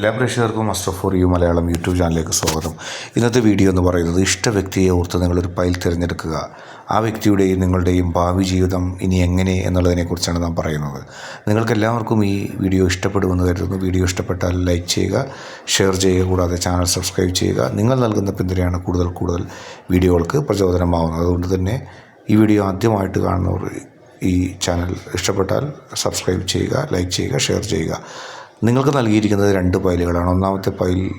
എല്ലാ പ്രേക്ഷകർക്കും master for you Malayalam YouTube ചാനലിലേക്ക് സ്വാഗതം. ഇന്നത്തെ വീഡിയോ എന്ന് പറയുന്നത് ഇഷ്ട വ്യക്തിയെ ഓർത്ത് നിങ്ങളൊരു ഫയൽ തിരഞ്ഞെടുക്കുക. ആ വ്യക്തിയുടെയും നിങ്ങളുടെയും ഭാവി ജീവിതം ഇനി എങ്ങനെ എന്നുള്ളതിനെക്കുറിച്ചാണ് നാം പറയുന്നത്. നിങ്ങൾക്കെല്ലാവർക്കും ഈ വീഡിയോ ഇഷ്ടപ്പെടുമെന്ന് കരുതുന്നു. വീഡിയോ ഇഷ്ടപ്പെട്ടാൽ ലൈക്ക് ചെയ്യുക ഷെയർ ചെയ്യുക കൂടാതെ ചാനൽ സബ്സ്ക്രൈബ് ചെയ്യുക. നിങ്ങൾ നൽകുന്ന പിന്തുണയാണ് കൂടുതൽ കൂടുതൽ വീഡിയോകൾക്ക് പ്രചോദനമാവുന്നത്. അതുകൊണ്ട് തന്നെ ഈ വീഡിയോ ആദ്യമായിട്ട് കാണുന്നവർ ഈ ചാനൽ ഇഷ്ടപ്പെട്ടാൽ സബ്സ്ക്രൈബ് ചെയ്യുക ലൈക്ക് ചെയ്യുക ഷെയർ ചെയ്യുക. നിങ്ങൾക്ക് നൽകിയിരിക്കുന്നത് രണ്ട് പൈലുകളാണ്. ഒന്നാമത്തെ പൈൽ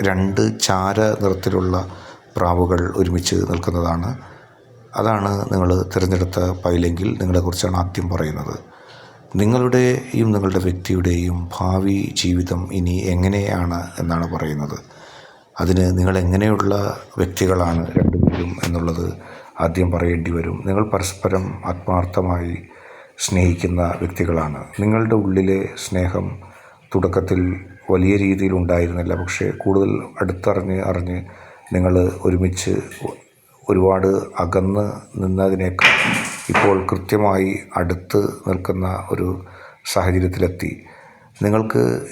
രണ്ട് ചാര നിറത്തിലുള്ള പ്രാവുകൾ ഒരുമിച്ച് നിൽക്കുന്നതാണ്. അതാണ് നിങ്ങൾ തിരഞ്ഞെടുത്ത ഫയലെങ്കിൽ നിങ്ങളെക്കുറിച്ചാണ് ആദ്യം പറയുന്നത്. നിങ്ങളുടെയും നിങ്ങളുടെ വ്യക്തിയുടെയും ഭാവി ജീവിതം ഇനി എങ്ങനെയാണ് എന്നാണ് പറയുന്നത്. അതിന് നിങ്ങൾ എങ്ങനെയുള്ള വ്യക്തികളാണ് രണ്ടുപേരും എന്നുള്ളത് ആദ്യം പറയേണ്ടി വരും. നിങ്ങൾ പരസ്പരം ആത്മാർത്ഥമായി സ്നേഹിക്കുന്ന വ്യക്തികളാണ്. നിങ്ങളുടെ ഉള്ളിലെ സ്നേഹം തുടക്കത്തിൽ വലിയ രീതിയിൽ ഉണ്ടായിരുന്നില്ല. പക്ഷേ കൂടുതൽ അടുത്തറിഞ്ഞ് അറിഞ്ഞ് നിങ്ങൾ ഒരുമിച്ച് ഒരുപാട് അകന്ന് നിന്നതിനേക്കാൾ ഇപ്പോൾ കൃത്യമായി അടുത്ത് നിൽക്കുന്ന ഒരു സാഹചര്യത്തിലെത്തി. നിങ്ങൾക്ക്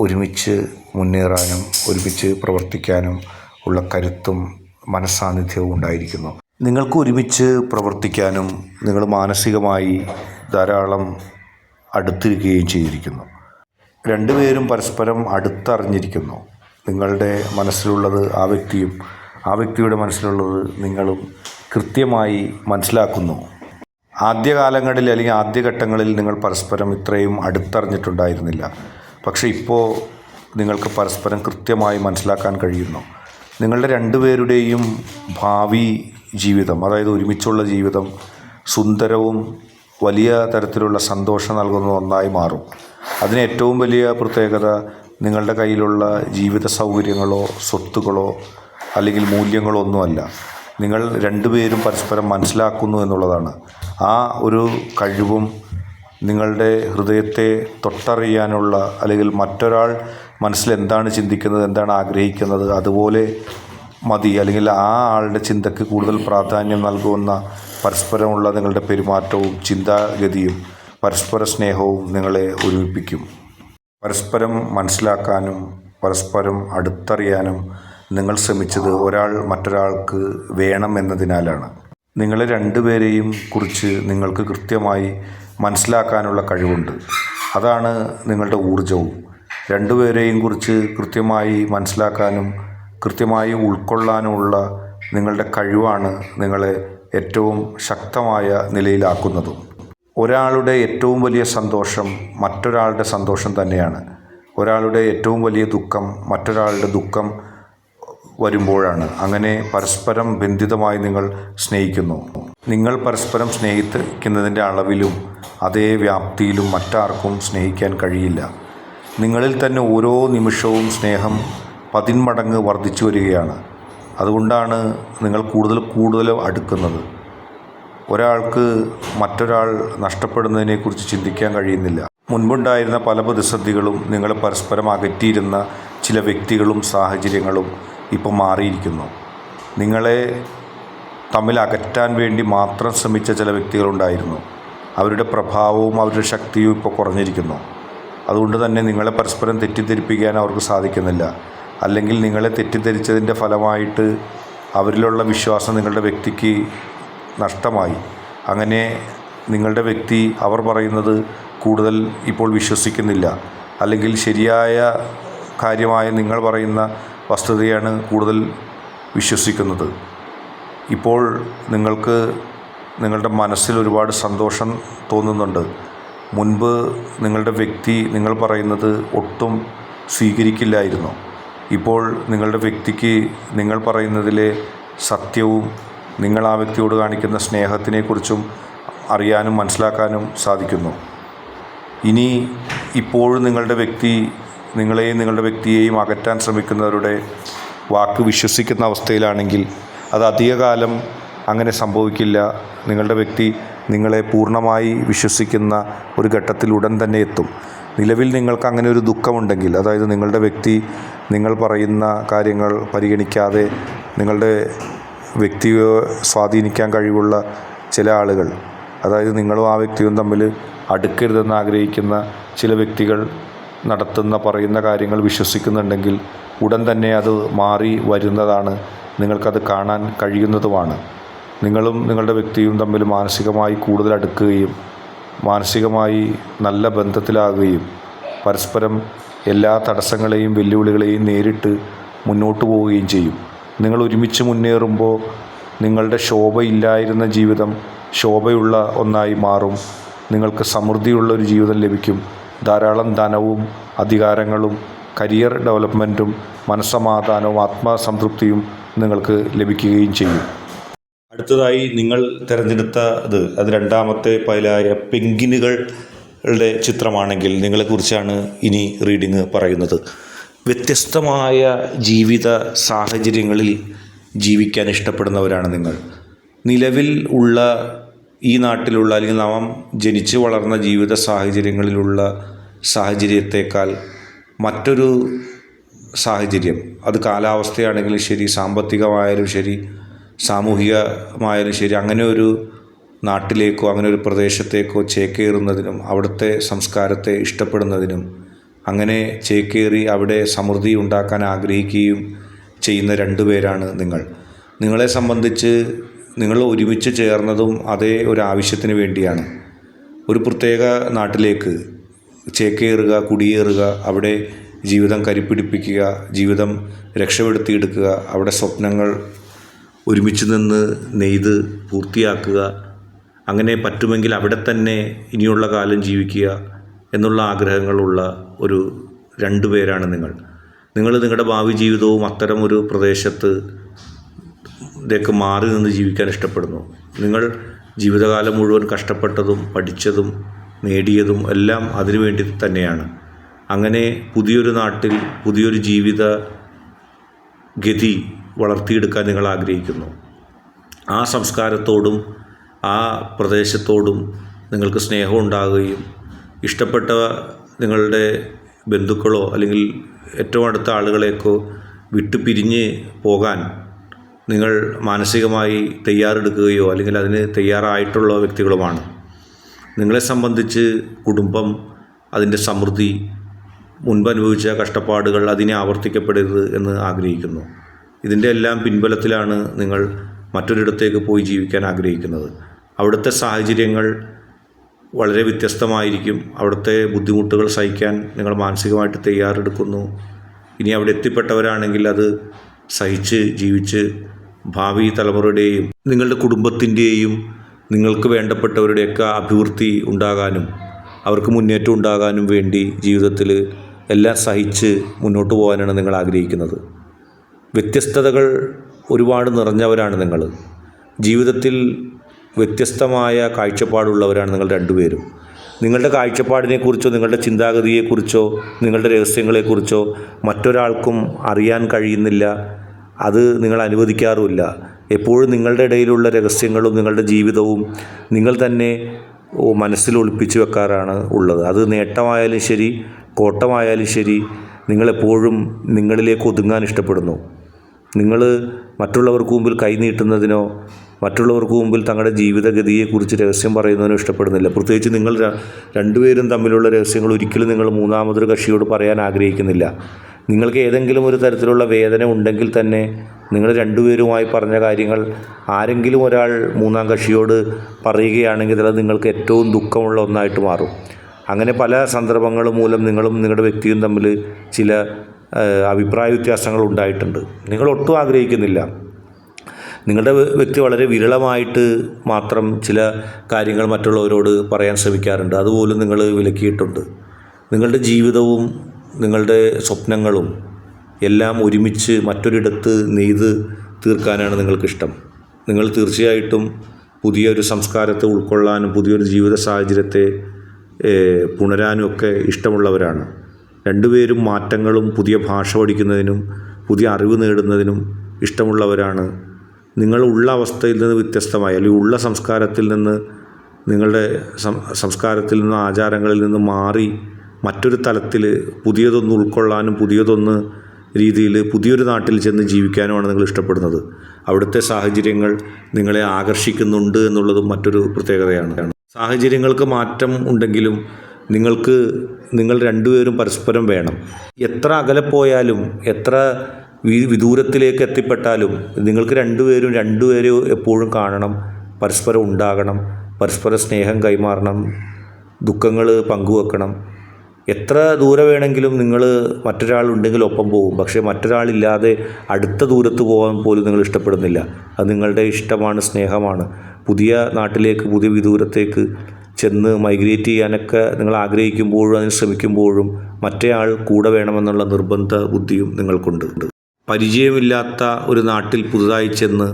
ഒരുമിച്ച് മുന്നേറാനും ഒരുമിച്ച് പ്രവർത്തിക്കാനും ഉള്ള കരുത്തും മനസ്സാന്നിധ്യവും ഉണ്ടായിരിക്കുന്നു. നിങ്ങൾക്ക് ഒരുമിച്ച് പ്രവർത്തിക്കാനും നിങ്ങൾ മാനസികമായി ധാരാളം അടുത്തിരിക്കുകയും ചെയ്തിരിക്കുന്നു. രണ്ടുപേരും പരസ്പരം അടുത്തറിഞ്ഞിരിക്കുന്നു. നിങ്ങളുടെ മനസ്സിലുള്ളത് ആ വ്യക്തിയും ആ വ്യക്തിയുടെ മനസ്സിലുള്ളത് നിങ്ങളും കൃത്യമായി മനസ്സിലാക്കുന്നു. ആദ്യകാലങ്ങളിൽ അല്ലെങ്കിൽ ആദ്യഘട്ടങ്ങളിൽ നിങ്ങൾ പരസ്പരം ഇത്രയും അടുത്തറിഞ്ഞിട്ടുണ്ടായിരുന്നില്ല. പക്ഷേ ഇപ്പോൾ നിങ്ങൾക്ക് പരസ്പരം കൃത്യമായി മനസ്സിലാക്കാൻ കഴിയുന്നു. നിങ്ങളുടെ രണ്ടുപേരുടെയും ഭാവി ജീവിതം അതായത് ഒരുമിച്ചുള്ള ജീവിതം സുന്ദരവും വലിയ തരത്തിലുള്ള സന്തോഷം നൽകുന്ന ഒന്നായി മാറും. അതിന് ഏറ്റവും വലിയ പ്രത്യേകത നിങ്ങളുടെ കയ്യിലുള്ള ജീവിത സൗകര്യങ്ങളോ സ്വത്തുകളോ അല്ലെങ്കിൽ മൂല്യങ്ങളോ ഒന്നുമല്ല. നിങ്ങൾ രണ്ടുപേരും പരസ്പരം മനസ്സിലാക്കുന്നു എന്നുള്ളതാണ്. ആ ഒരു കഴിവും നിങ്ങളുടെ ഹൃദയത്തെ തൊട്ടറിയാനുള്ള അല്ലെങ്കിൽ മറ്റൊരാൾ മനസ്സിൽ എന്താണ് ചിന്തിക്കുന്നത് എന്താണ് ആഗ്രഹിക്കുന്നത് അതുപോലെ മതി അല്ലെങ്കിൽ ആ ആളുടെ ചിന്തയ്ക്ക് കൂടുതൽ പ്രാധാന്യം നൽകുന്ന പരസ്പരമുള്ള നിങ്ങളുടെ പെരുമാറ്റവും ചിന്താഗതിയും പരസ്പര സ്നേഹവും നിങ്ങളെ ഒരുമിപ്പിക്കും. പരസ്പരം മനസ്സിലാക്കാനും പരസ്പരം അടുത്തറിയാനും നിങ്ങൾ ശ്രമിച്ചത് ഒരാൾ മറ്റൊരാൾക്ക് വേണം എന്നതിനാലാണ്. നിങ്ങളെ രണ്ടുപേരെയും കുറിച്ച് നിങ്ങൾക്ക് കൃത്യമായി മനസ്സിലാക്കാനുള്ള കഴിവുണ്ട്. അതാണ് നിങ്ങളുടെ ഊർജവും രണ്ടുപേരെയും കുറിച്ച് കൃത്യമായി മനസ്സിലാക്കാനും കൃത്യമായി ഉൾക്കൊള്ളാനുമുള്ള നിങ്ങളുടെ കഴിവാണ് നിങ്ങളെ ഏറ്റവും ശക്തമായ നിലയിലാക്കുന്നതും. ഒരാളുടെ ഏറ്റവും വലിയ സന്തോഷം മറ്റൊരാളുടെ സന്തോഷം തന്നെയാണ്. ഒരാളുടെ ഏറ്റവും വലിയ ദുഃഖം മറ്റൊരാളുടെ ദുഃഖം വരുമ്പോഴാണ്. അങ്ങനെ പരസ്പരം ബന്ധിതമായി നിങ്ങൾ സ്നേഹിക്കുന്നു. നിങ്ങൾ പരസ്പരം സ്നേഹിക്കുന്നതിന്റെ അളവിലും അതേ വ്യാപ്തിയിലും മറ്റാർക്കും സ്നേഹിക്കാൻ കഴിയില്ല. നിങ്ങളിൽ തന്നെ ഓരോ നിമിഷവും സ്നേഹം പതിന്മടങ്ങ് വർദ്ധിച്ചു വരികയാണ്. അതുകൊണ്ടാണ് നിങ്ങൾ കൂടുതൽ കൂടുതൽ അടുക്കുന്നത്. ഒരാൾക്ക് മറ്റൊരാൾ നഷ്ടപ്പെടുന്നതിനെക്കുറിച്ച് ചിന്തിക്കാൻ കഴിയുന്നില്ല. മുൻപുണ്ടായിരുന്ന പല പ്രതിസന്ധികളും നിങ്ങളെ പരസ്പരം അകറ്റിയിരുന്ന ചില വ്യക്തികളും സാഹചര്യങ്ങളും ഇപ്പോൾ മാറിയിരിക്കുന്നു. നിങ്ങളെ തമ്മിൽ അകറ്റാൻ വേണ്ടി മാത്രം ശ്രമിച്ച ചില വ്യക്തികളുണ്ടായിരുന്നു. അവരുടെ പ്രഭാവവും അവരുടെ ശക്തിയും ഇപ്പോൾ കുറഞ്ഞിരിക്കുന്നു. അതുകൊണ്ട് തന്നെ നിങ്ങളെ പരസ്പരം തെറ്റിദ്ധരിപ്പിക്കാൻ അവർക്ക് സാധിക്കുന്നില്ല. അല്ലെങ്കിൽ നിങ്ങളെ തെറ്റിദ്ധരിച്ചതിന്റെ ഫലമായിട്ട് അവരിലുള്ള വിശ്വാസം നിങ്ങളുടെ വ്യക്തിക്ക് നഷ്ടമായി. അങ്ങനെ നിങ്ങളുടെ വ്യക്തി അവർ പറയുന്നത് കൂടുതൽ ഇപ്പോൾ വിശ്വസിക്കുന്നില്ല. അല്ലെങ്കിൽ ശരിയായ കാര്യമായ നിങ്ങൾ പറയുന്ന വസ്തുതയാണ് കൂടുതൽ വിശ്വസിക്കുന്നത്. ഇപ്പോൾ നിങ്ങൾക്ക് നിങ്ങളുടെ മനസ്സിൽ ഒരുപാട് സന്തോഷം തോന്നുന്നുണ്ട്. മുൻപ് നിങ്ങളുടെ വ്യക്തി നിങ്ങൾ പറയുന്നത് ഒട്ടും സ്വീകരിക്കില്ലായിരുന്നു. ഇപ്പോൾ നിങ്ങളുടെ വ്യക്തിക്ക് നിങ്ങൾ പറയുന്നതിലെ സത്യവും നിങ്ങൾ ആ വ്യക്തിയോട് കാണിക്കുന്ന സ്നേഹത്തിനെക്കുറിച്ചും അറിയാനും മനസ്സിലാക്കാനും സാധിക്കുന്നു. ഇനി ഇപ്പോഴും നിങ്ങളുടെ വ്യക്തി നിങ്ങളെയും നിങ്ങളുടെ വ്യക്തിയെയും അകറ്റാൻ ശ്രമിക്കുന്നവരുടെ വാക്ക് വിശ്വസിക്കുന്ന അവസ്ഥയിലാണെങ്കിൽ അത് അധികകാലം അങ്ങനെ സംഭവിക്കില്ല. നിങ്ങളുടെ വ്യക്തി നിങ്ങളെ പൂർണമായി വിശ്വസിക്കുന്ന ഒരു ഘട്ടത്തിൽ ഉടൻ തന്നെ എത്തും. നിലവിൽ നിങ്ങൾക്ക് അങ്ങനെ ഒരു ദുഃഖമുണ്ടെങ്കിൽ അതായത് നിങ്ങളുടെ വ്യക്തി നിങ്ങൾ പറയുന്ന കാര്യങ്ങൾ പരിഗണിക്കാതെ നിങ്ങളുടെ വ്യക്തിയെ സ്വാധീനിക്കാൻ കഴിവുള്ള ചില ആളുകൾ. അതായത് നിങ്ങളും ആ വ്യക്തിയും തമ്മിൽ അടുക്കരുതെന്ന് ആഗ്രഹിക്കുന്ന ചില വ്യക്തികൾ നടത്തുന്ന പറയുന്ന കാര്യങ്ങൾ വിശ്വസിക്കുന്നുണ്ടെങ്കിൽ ഉടൻ തന്നെ അത് മാറി വരുന്നതാണ് നിങ്ങൾക്കത് കാണാൻ കഴിയുന്നതുമാണ്. നിങ്ങളും നിങ്ങളുടെ വ്യക്തിയും തമ്മിൽ മാനസികമായി കൂടുതൽ അടുക്കുകയും മാനസികമായി നല്ല ബന്ധത്തിലാകുകയും പരസ്പരം എല്ലാ തടസ്സങ്ങളെയും വെല്ലുവിളികളെയും നേരിട്ട് മുന്നോട്ട് പോവുകയും ചെയ്യും. നിങ്ങൾ ഒരുമിച്ച് മുന്നേറുമ്പോൾ നിങ്ങളുടെ ശോഭയില്ലായിരുന്ന ജീവിതം ശോഭയുള്ള ഒന്നായി മാറും. നിങ്ങൾക്ക് സമൃദ്ധിയുള്ള ഒരു ജീവിതം ലഭിക്കും. ധാരാളം ധനവും അധികാരങ്ങളും കരിയർ ഡെവലപ്മെന്റും മനസ്സമാധാനവും ആത്മസംതൃപ്തിയും നിങ്ങൾക്ക് ലഭിക്കുകയും ചെയ്യും. അടുത്തതായി നിങ്ങൾ തിരഞ്ഞെടുത്തത് അത് രണ്ടാമത്തെ പൈലായ പെങ്കിനുകളുടെ ചിത്രമാണെങ്കിൽ നിങ്ങളെക്കുറിച്ചാണ് ഇനി റീഡിങ് പറയുന്നത്. വ്യത്യസ്തമായ ജീവിത സാഹചര്യങ്ങളിൽ ജീവിക്കാൻ ഇഷ്ടപ്പെടുന്നവരാണ് നിങ്ങൾ. നിലവിൽ ഉള്ള ഈ നാട്ടിലുള്ള അല്ലെങ്കിൽ നാം ജനിച്ചു വളർന്ന ജീവിത സാഹചര്യങ്ങളിലുള്ള സാഹചര്യത്തേക്കാൾ മറ്റൊരു സാഹചര്യം അത് കാലാവസ്ഥയാണെങ്കിലും ശരി സാമ്പത്തികമായാലും ശരി സാമൂഹികമായാലും ശരി അങ്ങനെ ഒരു നാട്ടിലേക്കോ അങ്ങനെ ഒരു പ്രദേശത്തേക്കോ ചേക്കേറുന്നതിനും അവിടുത്തെ സംസ്കാരത്തെ ഇഷ്ടപ്പെടുന്നതിനും അങ്ങനെ ചേക്കേറി അവിടെ സമൃദ്ധി ഉണ്ടാക്കാൻ ആഗ്രഹിക്കുകയും ചെയ്യുന്ന രണ്ടു പേരാണ് നിങ്ങൾ. നിങ്ങളെ സംബന്ധിച്ച് നിങ്ങൾ ഒരുമിച്ച് ചേർന്നതും അതേ ഒരു ആവശ്യത്തിന് വേണ്ടിയാണ്. ഒരു പ്രത്യേക നാട്ടിലേക്ക് ചേക്കേറുക കുടിയേറുക അവിടെ ജീവിതം കരിപ്പിടിപ്പിക്കുക ജീവിതം രക്ഷപ്പെടുത്തിയെടുക്കുക അവിടെ സ്വപ്നങ്ങൾ ഒരുമിച്ച് നിന്ന് നെയ്ത് പൂർത്തിയാക്കുക അങ്ങനെ പറ്റുമെങ്കിൽ അവിടെ തന്നെ ഇനിയുള്ള കാലം ജീവിക്കുക എന്നുള്ള ആഗ്രഹങ്ങളുള്ള ഒരു രണ്ടു പേരാണ് നിങ്ങൾ. നിങ്ങൾ നിങ്ങളുടെ ഭാവി ജീവിതവും അത്തരം ഒരു പ്രദേശത്ത് ഇതൊക്കെ മാറി നിന്ന് ജീവിക്കാൻ ഇഷ്ടപ്പെടുന്നു. നിങ്ങൾ ജീവിതകാലം മുഴുവൻ കഷ്ടപ്പെട്ടതും പഠിച്ചതും നേടിയതും എല്ലാം അതിനുവേണ്ടി തന്നെയാണ്. അങ്ങനെ പുതിയൊരു നാട്ടിൽ പുതിയൊരു ജീവിത ഗതി വളർത്തിയെടുക്കാൻ നിങ്ങൾ ആഗ്രഹിക്കുന്നു. ആ സംസ്കാരത്തോടും ആ പ്രദേശത്തോടും നിങ്ങൾക്ക് സ്നേഹം ഉണ്ടാകുകയും ഇഷ്ടപ്പെട്ട നിങ്ങളുടെ ബന്ധുക്കളോ അല്ലെങ്കിൽ ഏറ്റവും അടുത്ത ആളുകളെയൊക്കെ വിട്ടു പിരിഞ്ഞ് പോകാൻ നിങ്ങൾ മാനസികമായി തയ്യാറെടുക്കുകയോ അല്ലെങ്കിൽ അതിന് തയ്യാറായിട്ടുള്ള വ്യക്തികളുമാണ്. നിങ്ങളെ സംബന്ധിച്ച് കുടുംബം അതിന്റെ സമൃദ്ധി മുൻപ് അനുഭവിച്ച കഷ്ടപ്പാടുകൾ അതിനെ ആവർത്തിക്കപ്പെടരുത് എന്ന് ആഗ്രഹിക്കുന്നു. ഇതിന്റെ എല്ലാം പിൻബലത്തിലാണ് നിങ്ങൾ മറ്റൊരിടത്തേക്ക് പോയി ജീവിക്കാൻ ആഗ്രഹിക്കുന്നത്. അവിടുത്തെ സാഹചര്യങ്ങൾ വളരെ വ്യത്യസ്തമായിരിക്കും. അവിടുത്തെ ബുദ്ധിമുട്ടുകൾ സഹിക്കാൻ നിങ്ങൾ മാനസികമായിട്ട് തയ്യാറെടുക്കുന്നു. ഇനി അവിടെ എത്തിപ്പെട്ടവരാണെങ്കിൽ അത് സഹിച്ച് ജീവിച്ച് ഭാവി തലമുറയുടെയും നിങ്ങളുടെ കുടുംബത്തിന്റെയും നിങ്ങൾക്ക് വേണ്ടപ്പെട്ടവരുടെയൊക്കെ അഭിവൃദ്ധി ഉണ്ടാകാനും അവർക്ക് മുന്നേറ്റം ഉണ്ടാകാനും വേണ്ടി ജീവിതത്തിൽ എല്ലാം സഹിച്ച് മുന്നോട്ട് പോകാനാണ് നിങ്ങൾ ആഗ്രഹിക്കുന്നത്. വ്യത്യസ്തതകൾ ഒരുപാട് നിറഞ്ഞവരാണ് നിങ്ങൾ. ജീവിതത്തിൽ വ്യത്യസ്തമായ കാഴ്ചപ്പാടുള്ളവരാണ് നിങ്ങൾ രണ്ടുപേരും. നിങ്ങളുടെ കാഴ്ചപ്പാടിനെക്കുറിച്ചോ നിങ്ങളുടെ ചിന്താഗതിയെക്കുറിച്ചോ നിങ്ങളുടെ രഹസ്യങ്ങളെക്കുറിച്ചോ മറ്റൊരാൾക്കും അറിയാൻ കഴിയുന്നില്ല. അത് നിങ്ങൾ അനുവദിക്കാറുമില്ല. എപ്പോഴും നിങ്ങളുടെ ഇടയിലുള്ള രഹസ്യങ്ങളും നിങ്ങളുടെ ജീവിതവും നിങ്ങൾ തന്നെ മനസ്സിൽ ഒളിപ്പിച്ചു വെക്കാറാണ് ഉള്ളത്. അത് നേട്ടമായാലും ശരി കോട്ടമായാലും ശരി നിങ്ങളെപ്പോഴും നിങ്ങളിലേക്ക് ഒതുങ്ങാൻ ഇഷ്ടപ്പെടുന്നു. നിങ്ങൾ മറ്റുള്ളവർക്ക് മുമ്പിൽ കൈ നീട്ടുന്നതിനോ മറ്റുള്ളവർക്ക് മുമ്പിൽ തങ്ങളുടെ ജീവിതഗതിയെക്കുറിച്ച് രഹസ്യം പറയുന്നതിനും ഇഷ്ടപ്പെടുന്നില്ല. പ്രത്യേകിച്ച് നിങ്ങൾ രണ്ടുപേരും തമ്മിലുള്ള രഹസ്യങ്ങൾ ഒരിക്കലും നിങ്ങൾ മൂന്നാമതൊരു കക്ഷിയോട് പറയാൻ ആഗ്രഹിക്കുന്നില്ല. നിങ്ങൾക്ക് ഏതെങ്കിലും ഒരു തരത്തിലുള്ള വേദന ഉണ്ടെങ്കിൽ തന്നെ നിങ്ങൾ രണ്ടുപേരുമായി പറഞ്ഞ കാര്യങ്ങൾ ആരെങ്കിലും ഒരാൾ മൂന്നാം കക്ഷിയോട് പറയുകയാണെങ്കിൽ അത് നിങ്ങൾക്ക് ഏറ്റവും ദുഃഖമുള്ള ഒന്നായിട്ട് മാറും. അങ്ങനെ പല സന്ദർഭങ്ങൾ മൂലം നിങ്ങളും നിങ്ങളുടെ വ്യക്തിയും തമ്മിൽ ചില അഭിപ്രായ വ്യത്യാസങ്ങൾ ഉണ്ടായിട്ടുണ്ട്. നിങ്ങൾ ഒട്ടും ആഗ്രഹിക്കുന്നില്ല. നിങ്ങളുടെ വ്യക്തി വളരെ വിരളമായിട്ട് മാത്രം ചില കാര്യങ്ങൾ മറ്റുള്ളവരോട് പറയാൻ ശ്രമിക്കാറുണ്ട്. അതുപോലും നിങ്ങൾ വിലക്കിയിട്ടുണ്ട്. നിങ്ങളുടെ ജീവിതവും നിങ്ങളുടെ സ്വപ്നങ്ങളും എല്ലാം ഒരുമിച്ച് മറ്റൊരിടത്ത് നെയ്ത് തീർക്കാനാണ് നിങ്ങൾക്കിഷ്ടം. നിങ്ങൾ തീർച്ചയായിട്ടും പുതിയൊരു സംസ്കാരത്തെ ഉൾക്കൊള്ളാനും പുതിയൊരു ജീവിത സാഹചര്യത്തെ പുണരാനും ഒക്കെ ഇഷ്ടമുള്ളവരാണ്. രണ്ടുപേരും മാറ്റങ്ങളും പുതിയ ഭാഷ പഠിക്കുന്നതിനും പുതിയ അറിവ് നേടുന്നതിനും ഇഷ്ടമുള്ളവരാണ് നിങ്ങൾ ഉള്ള അവസ്ഥയിൽ നിന്ന് വ്യത്യസ്തമായി അല്ലെങ്കിൽ ഉള്ള സംസ്കാരത്തിൽ നിന്ന് നിങ്ങളുടെ സംസ്കാരത്തിൽ നിന്ന് ആചാരങ്ങളിൽ നിന്ന് മാറി മറ്റൊരു തലത്തിൽ പുതിയതൊന്ന് ഉൾക്കൊള്ളാനും പുതിയതൊന്ന് രീതിയിൽ പുതിയൊരു നാട്ടിൽ ചെന്ന് ജീവിക്കാനുമാണ് നിങ്ങൾ ഇഷ്ടപ്പെടുന്നത്. അവിടുത്തെ സാഹചര്യങ്ങൾ നിങ്ങളെ ആകർഷിക്കുന്നുണ്ട് എന്നുള്ളതും മറ്റൊരു പ്രത്യേകതയാണ്. സാഹചര്യങ്ങൾക്ക് മാറ്റം ഉണ്ടെങ്കിലും നിങ്ങൾക്ക് നിങ്ങൾ രണ്ടുപേരും പരസ്പരം വേണം. എത്ര അകലെ പോയാലും എത്ര വി- വിദൂരത്തിലേക്ക് എത്തിപ്പെട്ടാലും നിങ്ങൾക്ക് രണ്ടുപേരും രണ്ടുപേരും എപ്പോഴും കാണണം പരസ്പരം ഉണ്ടാകണം പരസ്പര സ്നേഹം കൈമാറണം ദുഃഖങ്ങൾ പങ്കുവെക്കണം. എത്ര ദൂരെ വേണമെങ്കിലും നിങ്ങൾ മറ്റൊരാളുണ്ടെങ്കിൽ ഒപ്പം പോകും. പക്ഷേ മറ്റൊരാളില്ലാതെ അടുത്ത ദൂരത്ത് പോകാൻ പോലും നിങ്ങൾ ഇഷ്ടപ്പെടുന്നില്ല. അത് നിങ്ങളുടെ ഇഷ്ടമാണ് സ്നേഹമാണ്. പുതിയ നാട്ടിലേക്ക് പുതിയ വിദൂരത്തേക്ക് ചെന്ന് മൈഗ്രേറ്റ് ചെയ്യാനൊക്കെ നിങ്ങൾ ആഗ്രഹിക്കുമ്പോഴും അതിന് ശ്രമിക്കുമ്പോഴും മറ്റേ ആൾ കൂടെ വേണമെന്നുള്ള നിർബന്ധ ബുദ്ധിയും നിങ്ങൾക്കുണ്ട്. പരിചയമില്ലാത്ത ഒരു നാട്ടിൽ പുതുതായി ചെന്ന്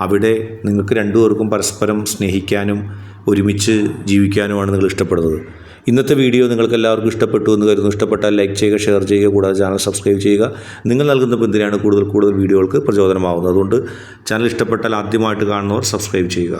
അവിടെ നിങ്ങൾക്ക് രണ്ടുപേർക്കും പരസ്പരം സ്നേഹിക്കാനും ഒരുമിച്ച് ജീവിക്കാനുമാണ് നിങ്ങൾ ഇഷ്ടപ്പെടുന്നത്. ഇന്നത്തെ വീഡിയോ നിങ്ങൾക്ക് എല്ലാവർക്കും ഇഷ്ടപ്പെട്ടു എന്ന് കരുതുന്നു. ഇഷ്ടപ്പെട്ടാൽ ലൈക്ക് ചെയ്യുക ഷെയർ ചെയ്യുക കൂടാതെ ചാനൽ സബ്സ്ക്രൈബ് ചെയ്യുക. നിങ്ങൾ നൽകുന്ന പിന്തുണയാണ് കൂടുതൽ കൂടുതൽ വീഡിയോകൾക്ക് പ്രചോദനമാവുന്നത്? അതുകൊണ്ട് ചാനൽ ഇഷ്ടപ്പെട്ടാൽ ആദ്യമായിട്ട് കാണുന്നവർ സബ്സ്ക്രൈബ് ചെയ്യുക.